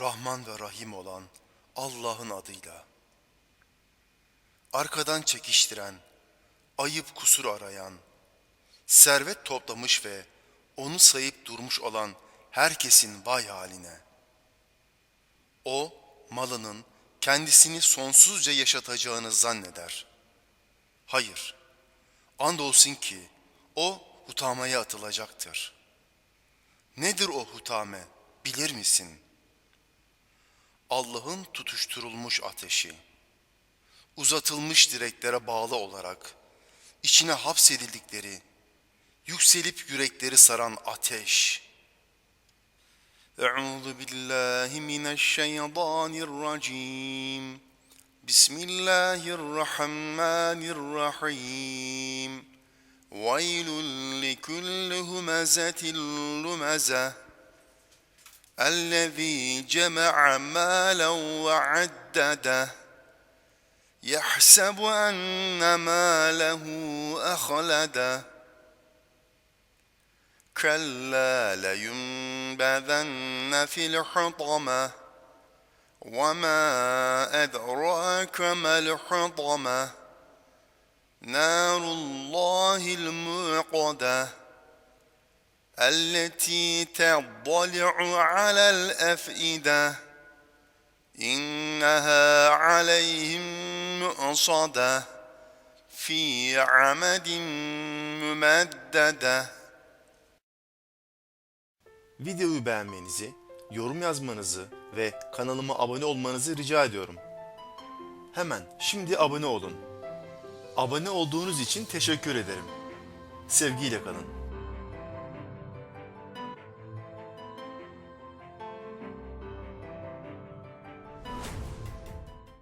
Rahman ve Rahim olan Allah'ın adıyla. Arkadan çekiştiren, ayıp kusur arayan, servet toplamış ve onu sayıp durmuş olan herkesin vay haline. O malının kendisini sonsuzca yaşatacağını zanneder. Hayır, andolsun ki o hutamaya atılacaktır. Nedir o hutame bilir misin? Allah'ın tutuşturulmuş ateşi, uzatılmış direklere bağlı olarak içine hapsedildikleri, yükselip yürekleri saran ateş. Euzu billahi mineşşeytanirracim. Bismillahirrahmanirrahim. Veylül likulli humezetin lumezeh. الذي جمع مالا وعدده. يحسب أن ماله أخلده. كلا لينبذن في الحطمة. وما أدراك ما الحطمة. نار الله الموقدة. التي تطلع على الأفئدة إنها عليهم مؤصدة في عمد ممددة Videoyu beğenmenizi, yorum yazmanızı ve kanalıma abone olmanızı rica ediyorum. Hemen şimdi abone olun. Abone olduğunuz için teşekkür ederim. Sevgiyle kalın.